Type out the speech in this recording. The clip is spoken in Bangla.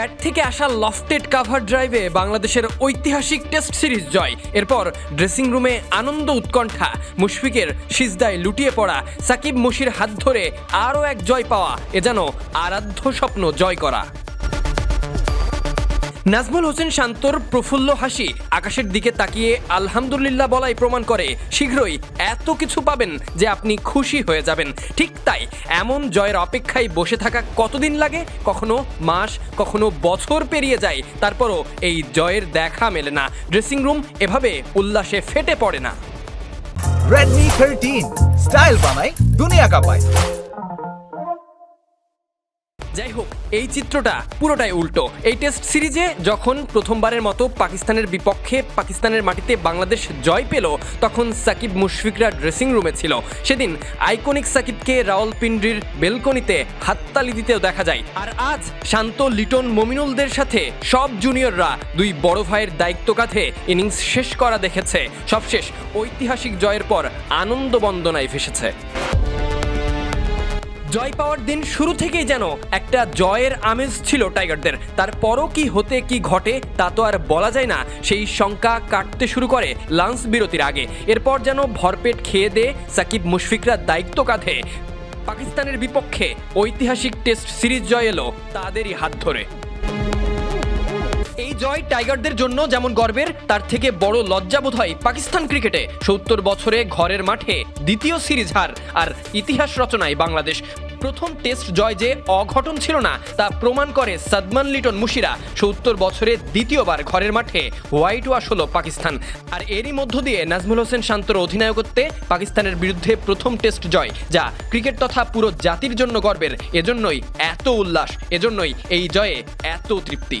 ব্যাট থেকে আসা লফটেড কাভার ড্রাইভে বাংলাদেশের ঐতিহাসিক টেস্ট সিরিজ জয়। এরপর ড্রেসিং রুমে আনন্দ উৎকণ্ঠা, মুশফিকের সিজদায় লুটিয়ে পড়া সাকিব মুশির হাত ধরে আরও এক জয় পাওয়া, এ যেন আরাধ্য স্বপ্ন জয় করা। নাজমুল হোসেন শান্তর প্রফুল্ল হাসি আকাশের দিকে তাকিয়ে আলহামদুলিল্লাহ বলাই প্রমাণ করে, শীঘ্রই এত কিছু পাবেন যে আপনি খুশি হয়ে যাবেন। ঠিক তাই, এমন জয়ের অপেক্ষায় বসে থাকা কতদিন লাগে? কখনো মাস, কখনো বছর পেরিয়ে যায়, তারপরও এই জয়ের দেখা মেলে না। ড্রেসিং রুম এভাবে উল্লাসে ফেটে পড়ে না। Redmi 13 স্টাইল বানাই, দুনিয়া কাঁপায়। যাই হোক, এই চিত্রটা পুরোটাই উল্টো। এই টেস্ট সিরিজে যখন প্রথমবারের মতো পাকিস্তানের বিপক্ষে পাকিস্তানের মাটিতে বাংলাদেশ জয় পেল, তখন সাকিব মুশফিকরা ড্রেসিং রুমে ছিল। সেদিন আইকনিক সাকিবকে রাওয়ালপিন্ডির বেলকনিতে হাততালি দিতেও দেখা যায়। আর আজ শান্ত, লিটন, মমিনুলদের সাথে সব জুনিয়ররা দুই বড় ভাইয়ের দায়িত্ব কাঁধে ইনিংস শেষ করা দেখেছে। সবশেষ ঐতিহাসিক জয়ের পর আনন্দ বন্দনায় ভেসেছে। জয় পাওয়ার দিন শুরু থেকেই যেন একটা জয়ের আমেজ ছিল টাইগারদের। তারপরও কি হতে, কি ঘটে, তা তো আর বলা যায় না। সেই শঙ্কা কাটতে শুরু করে লাঞ্চ বিরতির আগে। এরপর যেন ভরপেট খেয়ে দে সাকিব মুশফিকরা দায়িত্ব কাঁধে। পাকিস্তানের বিপক্ষে ঐতিহাসিক টেস্ট সিরিজ জয় এলো তাদেরই হাত ধরে। এই জয় টাইগারদের জন্য যেমন গর্বের, তার থেকে বড় লজ্জা বোধ হয় পাকিস্তান ক্রিকেটে। সত্তর বছরে ঘরের মাঠে দ্বিতীয় সিরিজ হার আর ইতিহাস রচনায় বাংলাদেশ। প্রথম টেস্ট জয় যে অঘটন ছিল না, তা প্রমাণ করে সাদমান লিটন মুশিরা সত্তর বছরে দ্বিতীয়বার ঘরের মাঠে হোয়াইট ওয়াশ হলো পাকিস্তান। আর এরই মধ্য দিয়ে নাজমুল হোসেন শান্তর অধিনায়কত্বে পাকিস্তানের বিরুদ্ধে প্রথম টেস্ট জয়, যা ক্রিকেট তথা পুরো জাতির জন্য গর্বের। এজন্যই এত উল্লাস, এজন্যই এই জয়ে এত তৃপ্তি।